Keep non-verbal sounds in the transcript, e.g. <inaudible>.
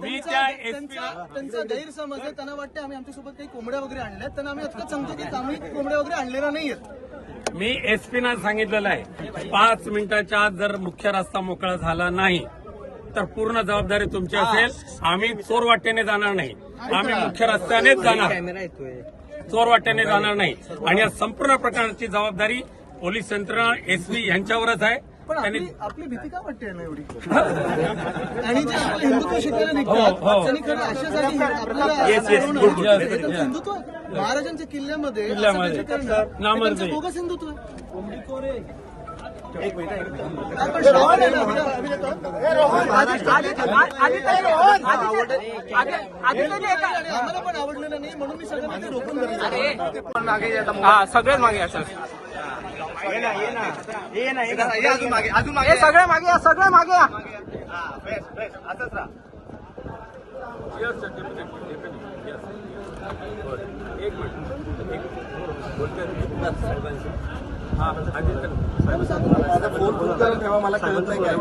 मी त्या त्यांचा गैरसमज आहे त्यांना वाटते आम्ही आमच्यासोबत काही कोंबड्या वगैरे आणल्यात त्यांना आम्ही आता सांगतो की आम्ही कोंबड्या वगैरे आणलेल्या नाहीयेत. मी एसपीना सांगितलेलं आहे पाच मिनिटाच्या आत जर मुख्य रस्ता मोकळा झाला नाही तर पूर्ण जबाबदारी तुमची असेल. आम्ही चोर वाटेने जाणार नाही. आम्ही मुख्य रस्त्यानेच जाणार. चोर वाटेने जाणार नाही. आणि या संपूर्ण प्रकारची जबाबदारी पोलीस यंत्रणा एसपी यांच्यावरच आहे. पण आपली आपली भीती का वाटते यांना एवढी? <laughs> आणि जे आपलं हिंदुत्व शिकायला हो, निघतात हो. त्यांनी खरं अशासाठी आपल्याला Yes, yes, हरवणं, good, yes, हे त्यांचं yes. हिंदुत्व आहे. महाराजांच्या किल्ल्यामध्ये असं किल्ल्यामध्ये. काहीतरी करणं, हे नामर्दी. त्यांचं बोगस हिंदुत्व आहे. आपण श्रावण आहे ना, आम्हाला पण आवडलेलं नाही म्हणून मी सगळ्यांना ते रोखून धरलं. हा सगळेच मागे असं हे सगळे मागे या सगळे मागे या माझा फोन फुल करून ठेवा मला कळत नाही काय.